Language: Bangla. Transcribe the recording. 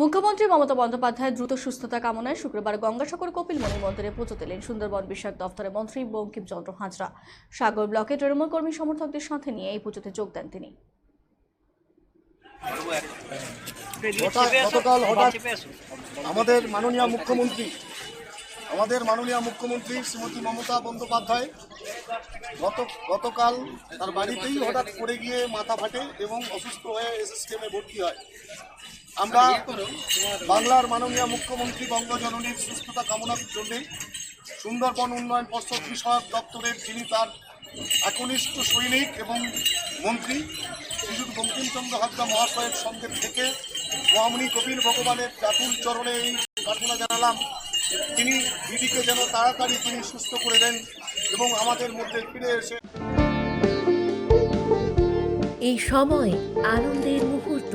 মুখ্যমন্ত্রী মমতা বন্দ্যোপাধ্যায় দ্রুত সুস্থতা কামনায় শুক্রবার গঙ্গাসাগর কপিলমণি মন্দিরে পুজো দিলেন সুন্দরবন বিষয়ক দফতরের মন্ত্রী বঙ্কিমচন্দ্র হাজরা। সাগর ব্লকে তৃণমূল কর্মী সমর্থকদের সাথে নিয়ে এই পুজোতে যোগ দেন তিনি। আমাদের মাননীয় মুখ্যমন্ত্রী, আমাদের মাননীয় মুখ্যমন্ত্রী শ্রীমতী মমতা বন্দ্যোপাধ্যায় গত, গতকাল তার বাড়িতেই হঠাৎ পড়ে গিয়ে মাথা ফাটে এবং অসুস্থ হয়ে এসএসকেমে ভর্তি হয়। আমরা বাংলার মাননীয় মুখ্যমন্ত্রী বঙ্গজননীর সুস্থতা কামনার জন্য সুন্দরবন উন্নয়ন পর্ষদ বিষয়ক দপ্তরের যিনি তার একনিষ্ঠ সৈনিক এবং মন্ত্রী, শ্রীযুত বঙ্কিমচন্দ্র হাজরা মহাশয়ের সঙ্গে থেকে মহামণি কপিল ভগবানের চাতুল চরণে এই প্রার্থনা জানালাম। তিনি দিদিকে যেন তাড়াতাড়ি তিনি সুস্থ করে দেন এবং আমাদের মধ্যে ফিরে এসে এই সময় আনন্দের মুহূর্ত।